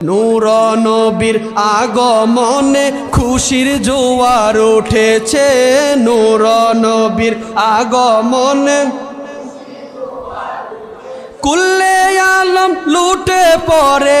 নূর নবীর আগমনে খুশির জোয়ার উঠেছে। নূর নবীর আগমনে কুল্লে আলম লুটে পরে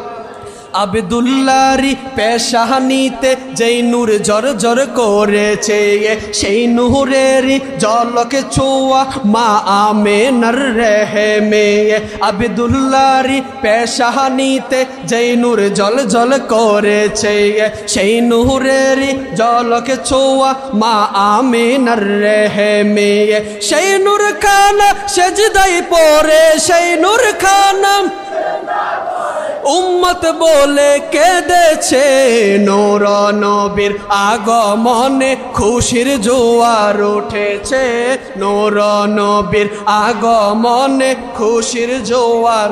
আবদুল্লারি পেশাহানিতে যেই নূর জর জর করেছে সেই নূরেরই জলকে ছোয়া মা আমে নর রেহে মে আবদুল্লারি পেশাহানিতে যেই নূর জল জল করেছে সেই নূরেরই জলকে ছোয়া মা আমে নর রেহে মে সেই নূর খানা সেজদাই পরে সেই নূর খানা উম্মত বলে কেঁদেছে নোর নবীর আগমনে খুশির জোয়ার উঠেছে নোর নবীর আগমনে খুশির জোয়ার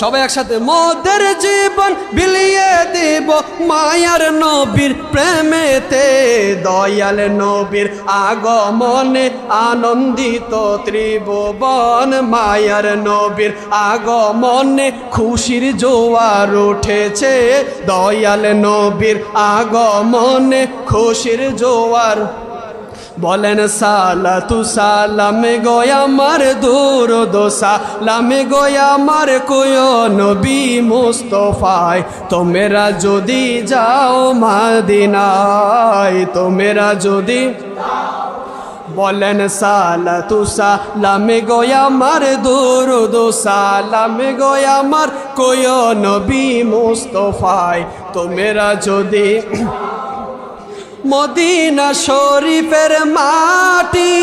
সবাই একসাথে, মোদের জীবন বিলিয়ে দিব মায়ার নবীর প্রেমেতে। দয়াল নবীর আগমনে আনন্দিত ত্রিভুবন মায়ার নবীর আগমনে খুশির জোয়ার উঠেছে। দয়াল নবীর আগমনে খুশির জোয়ার বলেন সালা তু সালামে গোয়া মার দূর দোসা লামে গোয়া মার কোয় নবী মুস্তফায়। তোমেরা যদি যাও মাদিনায়, তোমেরা যদি বলেন সালা তু সালামে গোয়া মার দূর দোসা লামে গোয়া মার কোয় নবী মুস্তফায়। তোমেরা যদি মদিনা শরীফের মাটি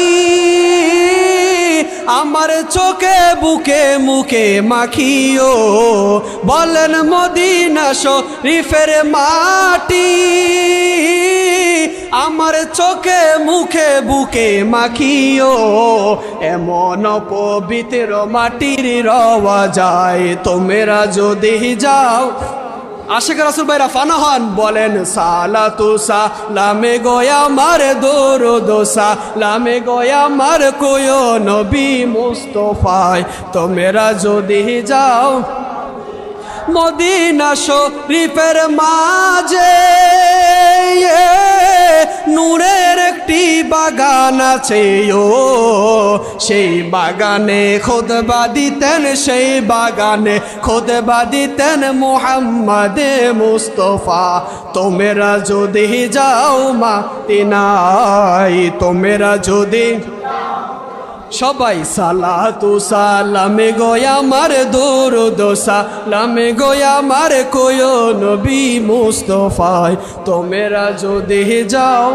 আমার চোখে, বুকে, মুখে মাখিও। বলেন মদিনা শরীফের মাটি আমার চোখে, মুখে, বুকে মাখিও। এমন পবিত্র মাটির রওয়া যায়, তোমেরা যদি যাও আশেখ রাসুল ভাইরা ফানা হন, বলেন সালা তুসা লামে গয়া মার দোর দোসা লামে গয়া মার কোয় নবী মুস্তফায়, তোমেরা যদি যাও মদিনা শরীফের মাঝে নূরের একটি বাগান আছে, ও সেই বাগানে খোদবা দিতেন, সেই বাগানে খোদবা দিতেন মোহাম্মদে মুস্তফা। তোমেরা যদি যাও মা তিনাই তোমেরা যদি সবাই সালা তু সালামে গোয়া মার দূর দোসা লামে গোয়া মার কোয় নবী মুস্তফায়। তোমেরা যদি যাও